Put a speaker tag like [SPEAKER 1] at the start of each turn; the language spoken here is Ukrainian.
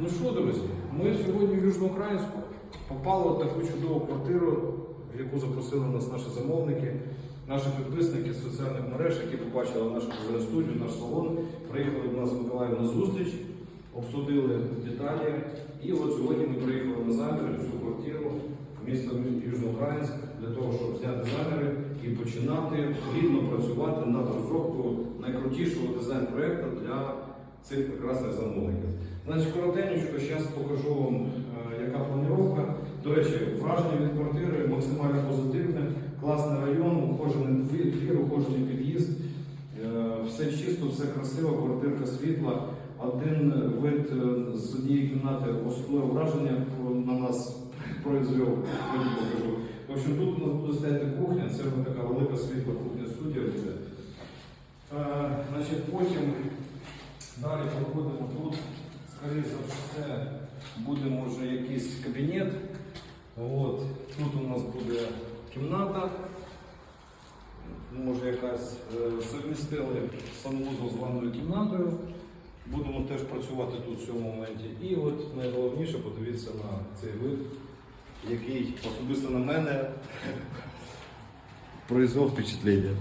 [SPEAKER 1] Ну що, друзі, ми сьогодні в Южноукраїнську попали в таку чудову квартиру, в яку запросили нас наші замовники, наші підписники з соціальних мереж, які побачили нашу студію, наш салон. Приїхали до нас в Миколаїв на зустріч, обсудили деталі. І от сьогодні ми приїхали на замір в цю квартиру в місто Южноукраїнськ для того, щоб зняти заміри і починати плідно працювати над розробкою найкрутішого дизайн-проєкту для цих прекрасних замовників. Значить, коротенько, зараз покажу вам, е, яка планіровка. До речі, враження від квартири максимально позитивне, класний район, ухожений двір, ухожений під'їзд. Е, Все чисто, все красиво, квартирка світла. Один вид е, з однієї кімнати особливе враження на нас произвів, потім покажу. В общем, тут у нас буде стояти кухня, це така велика світла кухня. Е, Значить, потім далі проходимо тут, скоріше за все, буде може якийсь кабінет. От. Тут у нас буде кімната. Може якась е, совмістили санвузол з ванною кімнатою. Будемо теж працювати тут в цьому моменті. І от найголовніше подивіться на цей вид, який особисто на мене произвел впечатлення.